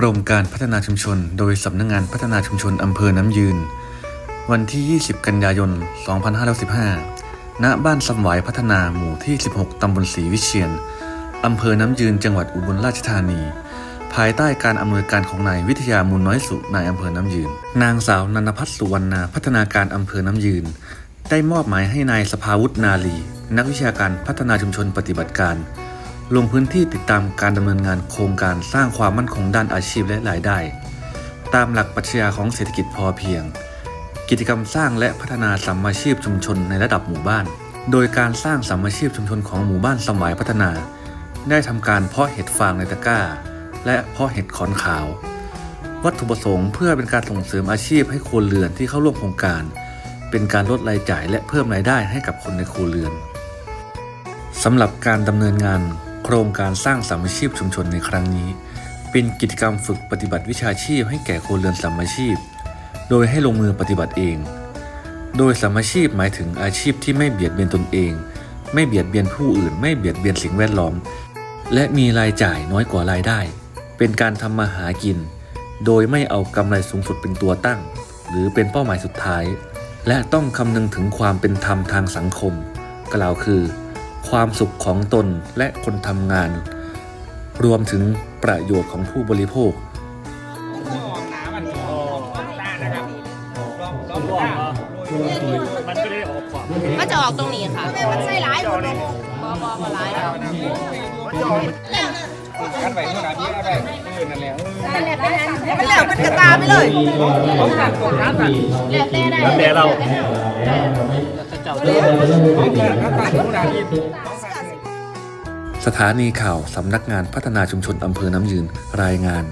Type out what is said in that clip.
กรมการพัฒนาชุมชน โดยสำนักงงานพัฒนาชุมชนอำเภอน้ำยืน วันที่ 20 กันยายน 2515ณ บ้านสำหวายพัฒนาหมู่ที่ 16 ตำบลศรีวิเชียนอำเภอน้ำยืนจังหวัดอุบลราชธานี ภายใต้การอำนวยการของนายวิทยามูลน้อยสุนายอำเภอน้ำยืน นางสาวนันพัฒน์สุวรรณาพัฒนาการอำเภอน้ำยืน ได้มอบหมายให้นายสภาวุฒนาลี นักวิชาการพัฒนาชุมชนปฏิบัติการ ลงพื้นที่ติดตามการดำเนินงานโครงการสร้างความมั่นคงด้านอาชีพและรายได้ ตามหลักปรัชญาของเศรษฐกิจพอเพียง กิจกรรมสร้างและพัฒนาสัมมาชีพชุมชนในระดับหมู่บ้าน โดยการสร้างสัมมาชีพชุมชนของหมู่บ้านสมัยพัฒนา ได้ทำการเพาะเห็ดฟางในตะกร้า และเพาะเห็ดขอนขาว วัตถุประสงค์เพื่อเป็นการส่งเสริมอาชีพให้ครัวเรือนที่เข้าร่วมโครงการ เป็นการลดรายจ่ายและเพิ่มรายได้ให้กับคนในครัวเรือนสำหรับการดำเนินงาน โครงการสร้างสามัคชีพชุมชนในครั้งนี้ เป็นกิจกรรมฝึกปฏิบัติวิชาชีพให้แก่ครัวเรือนสามัคชีพ โดยให้ลงมือปฏิบัติเอง โดยสามัคชีพหมายถึงอาชีพที่ไม่เบียดเบียนตนเอง ไม่เบียดเบียนผู้อื่น ไม่เบียดเบียนสิ่งแวดล้อม และมีรายจ่ายน้อยกว่ารายได้ เป็นการทำมาหากิน โดยไม่เอากำไรสูงสุดเป็นตัวตั้ง หรือเป็นเป้าหมายสุดท้าย และต้องคำนึงถึงความเป็นธรรมทางสังคม กล่าวคือ ความสุขของตนและคนทำงาน รวมถึงประโยชน์ของผู้บริโภค มันก็เลยออกขวาก็จะออกตรงนี้ค่ะมันใช่ร้ายหมดเลยบอบอบอร้ายแล้วกันไปเมื่อไหร่ที่อะไรเออนั่นแหละนั่นแหละเป็นอันมันเหลือมันกระตาไปเลยต้องการตัวนั้นน่ะเหลือแต่ได้แล้วแต่เรา ต้าเสถานีข่าวสำนักงานพัฒนาชุมชนอำเภอน้ำยืนรายงาน